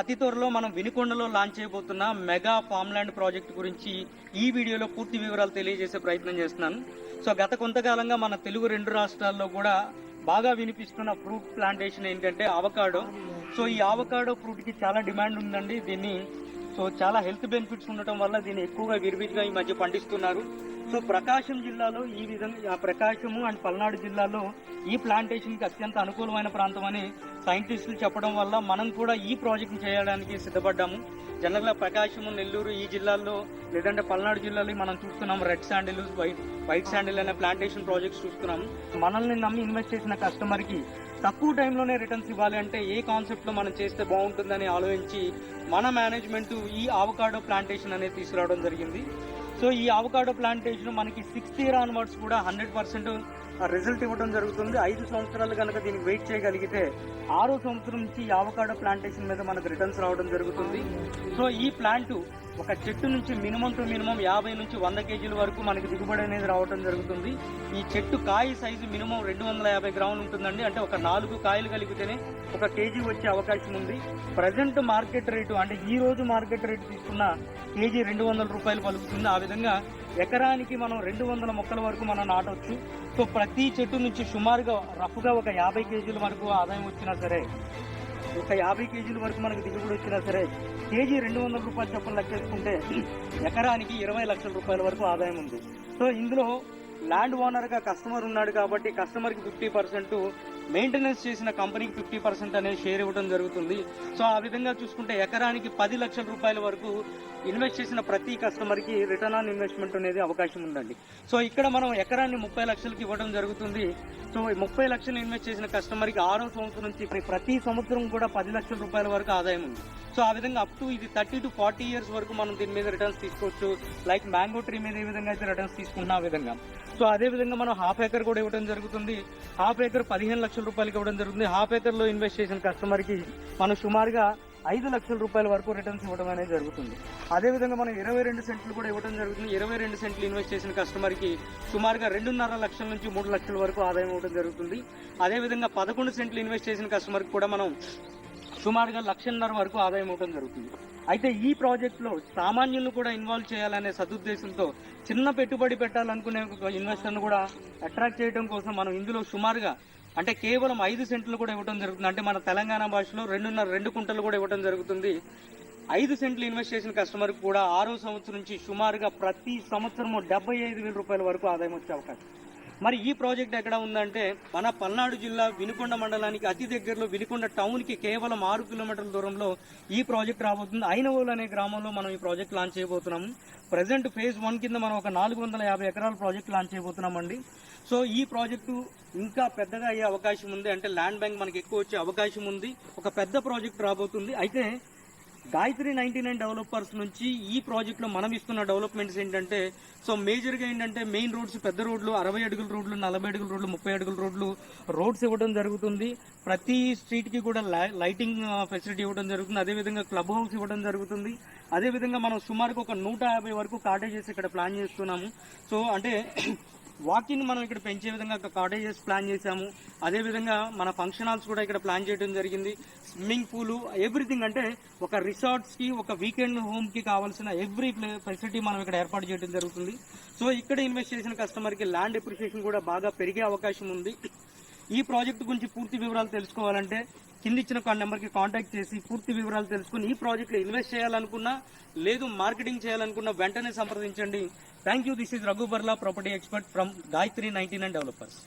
అతి త్వరలో మనం వినుకొండలో లాంచ్ చేయబోతున్న మెగా ఫామ్లాండ్ ప్రాజెక్ట్ గురించి ఈ వీడియోలో పూర్తి వివరాలు తెలియజేసే ప్రయత్నం చేస్తున్నాను. సో గత కొంతకాలంగా మన తెలుగు రెండు రాష్ట్రాల్లో కూడా బాగా వినిపిస్తున్న ఫ్రూట్ ప్లాంటేషన్ ఏంటంటే అవకాడో. సో ఈ అవకాడో ఫ్రూట్కి చాలా డిమాండ్ ఉందండి. దీన్ని సో చాలా హెల్త్ బెనిఫిట్స్ ఉండటం వల్ల దీన్ని ఎక్కువగా విరివిగా ఈ మధ్య పండిస్తున్నారు. సో ప్రకాశం జిల్లాలో ఈ విధంగా ప్రకాశము అండ్ పల్నాడు జిల్లాలో ఈ ప్లాంటేషన్కి అత్యంత అనుకూలమైన ప్రాంతం అని సైంటిస్టులు చెప్పడం వల్ల మనం కూడా ఈ ప్రాజెక్ట్ చేయడానికి సిద్ధపడ్డాము. జనరల్ ప్రకాశము నెల్లూరు ఈ జిల్లాల్లో లేదంటే పల్నాడు జిల్లాలో మనం చూస్తున్నాం red sandal white white sandal అనే ప్లాంటేషన్ ప్రాజెక్ట్స్ చూస్తున్నాం. మనల్ని నమ్మి ఇన్వెస్ట్ చేసిన కస్టమర్కి తక్కువ టైంలోనే రిటర్న్స్ ఇవ్వాలి అంటే ఏ కాన్సెప్ట్లో మనం చేస్తే బాగుంటుందని ఆలోచించి మన మేనేజ్మెంట్ ఈ ఆవకాడో ప్లాంటేషన్ అనేది తీసుకురావడం జరిగింది. సో ఈ అవకాడో ప్లాంటేషన్ మనకి సిక్స్త్ ఇయర్ ఆన్వర్డ్స్ కూడా హండ్రెడ్ పర్సెంట్ రిజల్ట్ ఇవ్వడం జరుగుతుంది. ఐదు సంవత్సరాలు కనుక దీనికి వెయిట్ చేయగలిగితే ఆరో సంవత్సరం నుంచి ఈ అవకాడో ప్లాంటేషన్ మీద మనకు రిటర్న్స్ రావడం జరుగుతుంది. సో ఈ ప్లాంట్ ఒక చెట్టు నుంచి మినిమం టు మినిమం యాభై నుంచి వంద కేజీల వరకు మనకి దిగుబడి అనేది రావడం జరుగుతుంది. ఈ చెట్టు కాయ సైజు మినిమం రెండు వందల యాభై గ్రాములు ఉంటుందండి. అంటే ఒక నాలుగు కాయలు కలిగితేనే ఒక కేజీ వచ్చే అవకాశం ఉంది. ప్రజెంట్ మార్కెట్ రేటు అంటే ఈ రోజు మార్కెట్ రేటు తీసుకున్న కేజీ రెండు వందల రూపాయలు పలుకుతుంది. ఆ విధంగా ఎకరానికి మనం రెండు వందల మొక్కల వరకు మనం నాటవచ్చు సో ప్రతి చెట్టు నుంచి సుమారుగా రఫ్గా ఒక యాభై కేజీల వరకు ఆదాయం వచ్చినా సరే ఒక యాభై కేజీల వరకు మనకు దిగుబడి వచ్చినా సరే కేజీ రెండు వందల రూపాయలు చొప్పున లెక్కేసుకుంటే ఎకరానికి ఇరవై లక్షల రూపాయల వరకు ఆదాయం ఉంది. సో ఇందులో ల్యాండ్ ఓనర్గా కస్టమర్ ఉన్నాడు కాబట్టి కస్టమర్కి ఫిఫ్టీ పర్సెంట్ మెయింటెనెన్స్ చేసిన కంపెనీకి ఫిఫ్టీ పర్సెంట్ అనేది షేర్ ఇవ్వడం జరుగుతుంది. సో ఆ విధంగా చూసుకుంటే ఎకరానికి పది లక్షల రూపాయల వరకు ఇన్వెస్ట్ చేసిన ప్రతి కస్టమర్కి రిటర్న్ ఆన్ ఇన్వెస్ట్మెంట్ అనేది అవకాశం ఉందండి. సో ఇక్కడ మనం ఎకరాన్ని ముప్పై లక్షలకి ఇవ్వడం జరుగుతుంది. సో ముప్పై లక్షలు ఇన్వెస్ట్ చేసిన కస్టమర్కి ఆరో సంవత్సరం నుంచి ప్రతి సంవత్సరం కూడా పది లక్షల రూపాయల వరకు ఆదాయం ఉంది. సో ఆ విధంగా అప్ టు ఇది థర్టీ టు ఫార్టీ ఇయర్స్ వరకు మనం దీని మీద రిటర్న్స్ తీసుకోవచ్చు. లైక్ మ్యాంగో ట్రీ మీద ఏ విధంగా అయితే రిటర్న్స్ తీసుకున్న ఆ విధంగా. సో అదే విధంగా మనం హాఫ్ ఏకర్ కూడా ఇవ్వడం జరుగుతుంది. హాఫ్ ఏకర్ పదిహేను లక్షల రూపాయలకి ఇవ్వడం జరుగుతుంది. హాఫ్ ఏకర్లో ఇన్వెస్ట్ చేసిన కస్టమర్కి మనం సుమారుగా ఐదు లక్షల రూపాయల వరకు రిటర్న్స్ ఇవ్వడం అనేది జరుగుతుంది. అదే విధంగా మనం ఇరవై రెండు సెంట్లు కూడా ఇవ్వడం జరుగుతుంది. ఇరవై రెండు సెంట్లు ఇన్వెస్ట్ చేసిన కస్టమర్కి సుమారుగా రెండున్నర లక్షల నుంచి మూడు లక్షల వరకు ఆదాయం ఇవ్వడం జరుగుతుంది. అదే విధంగా పదకొండు సెంట్లు ఇన్వెస్ట్ చేసిన కస్టమర్కి కూడా మనం సుమారుగా లక్షన్నర వరకు ఆదాయం ఇవ్వడం జరుగుతుంది. అయితే ఈ ప్రాజెక్ట్లో సామాన్యులను కూడా ఇన్వాల్వ్ చేయాలనే సదుద్దేశంతో చిన్న పెట్టుబడి పెట్టాలనుకునే ఒక ఇన్వెస్టర్ను కూడా అట్రాక్ట్ చేయడం కోసం మనం ఇందులో సుమారుగా అంటే కేవలం ఐదు సెంట్లు కూడా ఇవ్వడం జరుగుతుంది. అంటే మన తెలంగాణ భాషలో రెండున్నర రెండు కుంటలు కూడా ఇవ్వడం జరుగుతుంది. ఐదు సెంట్లు ఇన్వెస్ట్ చేసిన కస్టమర్ కూడా ఆరో సంవత్సరం నుంచి సుమారుగా ప్రతి సంవత్సరము డెబ్బై ఐదు వేల రూపాయల వరకు ఆదాయం వచ్చే అవకాశం. మరి ఈ ప్రాజెక్ట్ ఎక్కడ ఉందంటే మన పల్నాడు జిల్లా వినుకొండ మండలానికి అతి దగ్గరలో వినుకొండ టౌన్కి కేవలం ఆరు కిలోమీటర్ల దూరంలో ఈ ప్రాజెక్ట్ రాబోతుంది. ఐనవోలు అనే గ్రామంలో మనం ఈ ప్రాజెక్ట్ లాంచ్ చేయబోతున్నాము. ప్రజెంట్ ఫేజ్ వన్ కింద మనం ఒక నాలుగు వందల యాభై ఎకరాల ప్రాజెక్ట్ లాంచ్ చేయబోతున్నామండి. సో ఈ ప్రాజెక్టు ఇంకా పెద్దగా అయ్యే అవకాశం ఉంది. అంటే ల్యాండ్ బ్యాంక్ మనకి ఎక్కువ వచ్చే అవకాశం ఉంది. ఒక పెద్ద ప్రాజెక్ట్ రాబోతుంది. అయితే గాయత్రి నైన్టీ నైన్ డెవలపర్స్ నుంచి ఈ ప్రాజెక్ట్లో మనం ఇస్తున్న డెవలప్మెంట్స్ ఏంటంటే సో మేజర్గా ఏంటంటే మెయిన్ రోడ్స్ పెద్ద రోడ్లు అరవై అడుగుల రోడ్లు నలభై అడుగుల రోడ్లు ముప్పై అడుగుల రోడ్లు రోడ్స్ ఇవ్వడం జరుగుతుంది. ప్రతి స్ట్రీట్కి కూడా లై- లైటింగ్ ఫెసిలిటీ ఇవ్వడం జరుగుతుంది. అదే విధంగా క్లబ్ హౌస్ ఇవ్వడం జరుగుతుంది. అదే విధంగా మనం సుమారుగా ఒక నూట యాభై వరకు కాటేజెస్ ఇక్కడ ప్లాన్ చేస్తున్నాము. సో అంటే వాకింగ్ మనం ఇక్కడ పెంచే విధంగా కాటేజెస్ ప్లాన్ చేశాము. అదే విధంగా మన ఫంక్షన్ హాల్స్ కూడా ఇక్కడ ప్లాన్ చేయడం జరిగింది. స్విమ్మింగ్ పూల్ ఎవ్రీథింగ్ అంటే ఒక రిసార్ట్స్కి ఒక వీకెండ్ హోమ్కి కావాల్సిన ఎవ్రీ ఫెసిలిటీ మనం ఇక్కడ ఏర్పాటు చేయడం జరుగుతుంది. సో ఇక్కడ ఇన్వెస్ట్ చేసిన కస్టమర్కి ల్యాండ్ ఎప్రిషియేషన్ కూడా బాగా పెరిగే అవకాశం ఉంది. ఈ ప్రాజెక్ట్ గురించి పూర్తి వివరాలు తెలుసుకోవాలంటే కింద ఇచ్చిన నెంబర్కి కాంటాక్ట్ చేసి పూర్తి వివరాలు తెలుసుకుని ఈ ప్రాజెక్ట్లో ఇన్వెస్ట్ చేయాలనుకున్నా లేదు మార్కెటింగ్ చేయాలనుకున్నా వెంటనే సంప్రదించండి. Thank you this is Raghu Barla property expert from Gayatri ninety nine developers